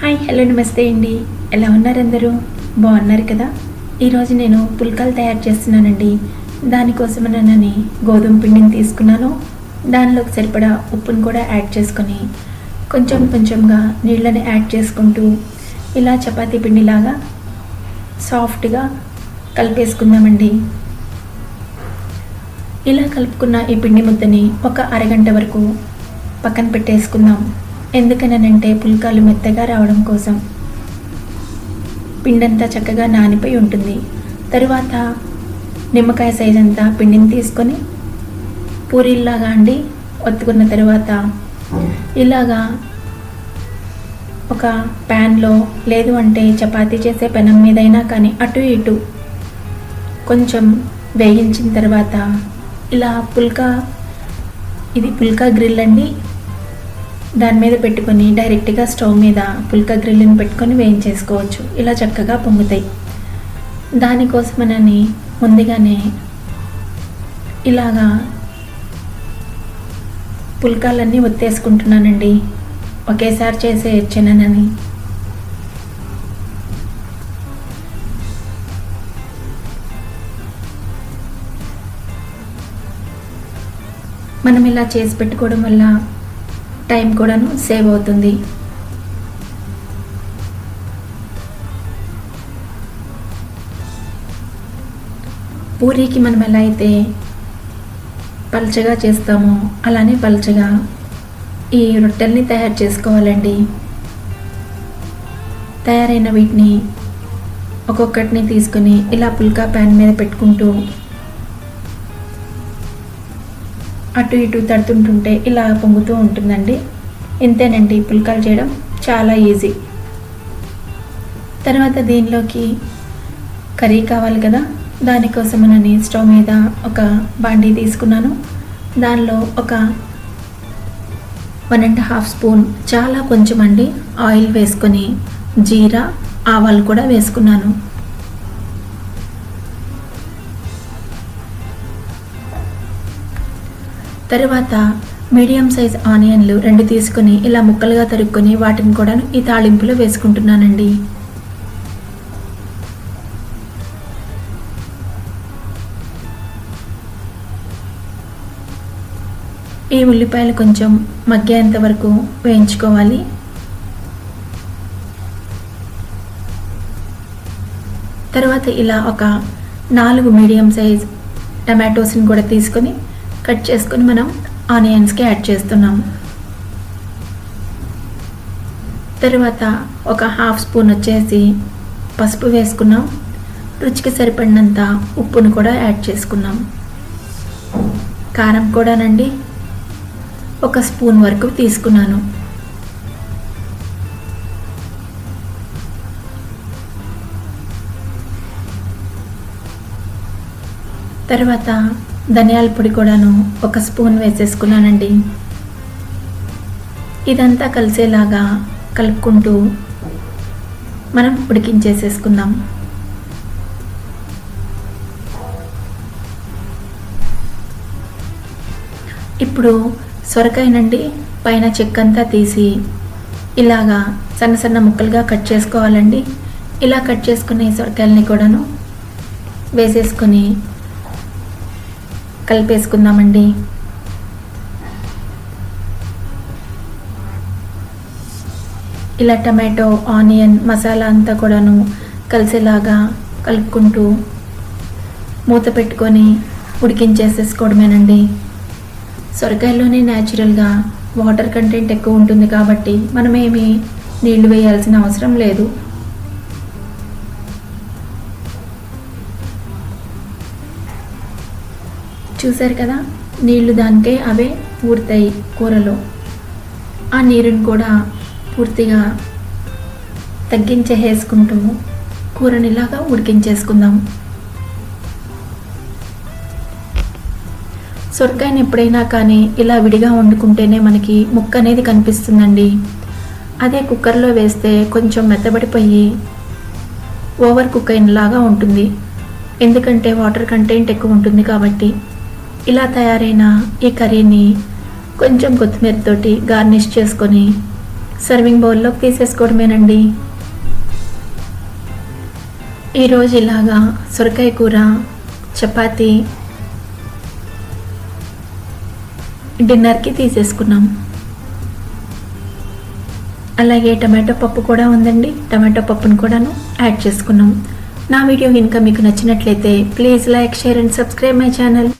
Hi hello నమస్తే అండి. ఎలా ఉన్నారు అందరూ బాగున్నారు కదా? ఈరోజు నేను పుల్కాలు తయారు చేస్తున్నానండి. దానికోసమనని గోధుమ పిండిని తీసుకున్నాను. దానిలోకి సరిపడా ఉప్పును కూడా యాడ్ చేసుకొని కొంచెం కొంచెంగా నీళ్ళని యాడ్ చేసుకుంటూ ఇలా చపాతీ పిండిలాగా సాఫ్ట్గా కలిపేసుకుందామండి. ఇలా కలుపుకున్న ఈ పిండి ముద్దని ఒక అరగంట వరకు పక్కన పెట్టేసుకుందాం. ఎందుకనంటే పుల్కాలు మెత్తగా రావడం కోసం. పిండంతా చక్కగా నానిపోయి ఉంటుంది. తరువాత నిమ్మకాయ సైజ్ అంతా పిండిని తీసుకొని పూరీల్లాగా అండి ఒత్తుకున్న తర్వాత ఇలాగా ఒక ప్యాన్లో లేదు అంటే చపాతీ చేసే పెనం మీదైనా కానీ అటు ఇటు కొంచెం వేయించిన తర్వాత ఇలా పుల్కా ఇది పుల్కా గ్రిల్ అండి. దాని మీద పెట్టుకొని డైరెక్ట్గా స్టవ్ మీద పుల్క గ్రిల్ని పెట్టుకొని వేయించేసుకోవచ్చు. ఇలా చక్కగా పొంగుతాయి. దానికోసమనని ముందుగానే ఇలాగా పుల్కాలన్నీ ఒత్తేసుకుంటున్నానండి. ఒకేసారి చేసే చిన్ననని మనం ఇలా చేసి పెట్టుకోవడం వల్ల టైం కూడాను సేవ్ అవుతుంది. పూరీకి మనం ఎలా అయితే పల్చగా చేస్తామో అలానే పల్చగా ఈ రొట్టెల్ని తయారు చేసుకోవాలండి. తయారైన వీటిని ఒక్కొక్కటిని తీసుకొని ఇలా పుల్కా ప్యాన్ మీద పెట్టుకుంటూ అటు ఇటు తడుతుంటుంటే ఇలా పొంగుతూ ఉంటుందండి. ఇంతేనండి పుల్కాలు చేయడం. చాలా ఈజీ. తర్వాత దీనిలోకి కర్రీ కావాలి కదా. దానికోసమనని స్టవ్ మీద ఒక బాండీ తీసుకున్నాను. దానిలో ఒక వన్ అండ్ హాఫ్ స్పూన్ చాలా కొంచెం అండి ఆయిల్ వేసుకొని జీరా ఆవాలు కూడా వేసుకున్నాను. తర్వాత మీడియం సైజ్ ఆనియన్లు రెండు తీసుకొని ఇలా ముక్కలుగా తరుక్కొని వాటిని కూడా ఈ తాళింపులో వేసుకుంటున్నానండి. ఈ ఉల్లిపాయలు కొంచెం మగ్గేంత వరకు వేయించుకోవాలి. తర్వాత ఇలా ఒక నాలుగు మీడియం సైజ్ టమాటోస్ని కూడా తీసుకొని కట్ చేసుకుని మనం ఆనియన్స్కి యాడ్ చేస్తున్నాం తర్వాత ఒక హాఫ్ స్పూన్ వచ్చేసి పసుపు వేసుకున్నాం. రుచికి సరిపడినంత ఉప్పును కూడా యాడ్ చేసుకున్నాం. కారం కూడానండి ఒక స్పూన్ వరకు తీసుకున్నాను. తర్వాత ధనియాల పొడి కూడాను ఒక స్పూన్ వేసేసుకున్నానండి. ఇదంతా కలిసేలాగా కలుపుకుంటూ మనం ఉడికించేసేసుకుందాం. ఇప్పుడు సొరకాయనండి పైన చెక్కంతా తీసి ఇలాగా సన్న సన్న ముక్కలుగా కట్ చేసుకోవాలండి. ఇలా కట్ చేసుకునే సొరకాయలని కూడాను వేసేసుకొని కలిపేసుకుందామండి. ఇలా టమాటో ఆనియన్ మసాలా అంతా కూడాను కలిసేలాగా కలుపుకుంటూ మూత పెట్టుకొని ఉడికించేసేసుకోవడమేనండి. సొరకాయలోనే న్యాచురల్గా వాటర్ కంటెంట్ ఎక్కువ ఉంటుంది కాబట్టి మనమేమి నీళ్ళు వేయాల్సిన అవసరం లేదు. చూశారు కదా? నీళ్ళు దానికే అవే పూర్తయి కూరలో. ఆ నీరుని కూడా పూర్తిగా తగ్గించేసుకుంటూ కూరని ఇలాగా ఉడికించేసుకుందాము. సొరకాయని ఎప్పుడైనా కానీ ఇలా విడిగా వండుకుంటేనే మనకి ముక్క అనేది కనిపిస్తుందండి. అదే కుక్కర్లో వేస్తే కొంచెం మెత్తబడిపోయి ఓవర్ కుక్ అయినలాగా ఉంటుంది. ఎందుకంటే వాటర్ కంటెంట్ ఎక్కువ ఉంటుంది కాబట్టి. ఇలా తయారైన ఈ కర్రీని కొంచెం కొత్తిమీరతోటి గార్నిష్ చేసుకొని సర్వింగ్ బౌల్లోకి తీసేసుకోవడమేనండి. ఈరోజు ఇలాగా సొరకాయ కూర చపాతి డిన్నర్కి తీసేసుకున్నాం. అలాగే టమాటో పప్పు కూడా ఉందండి. టమాటో పప్పును కూడాను యాడ్ చేసుకున్నాం. నా వీడియో కనుక మీకు నచ్చినట్లయితే please like share and subscribe my channel.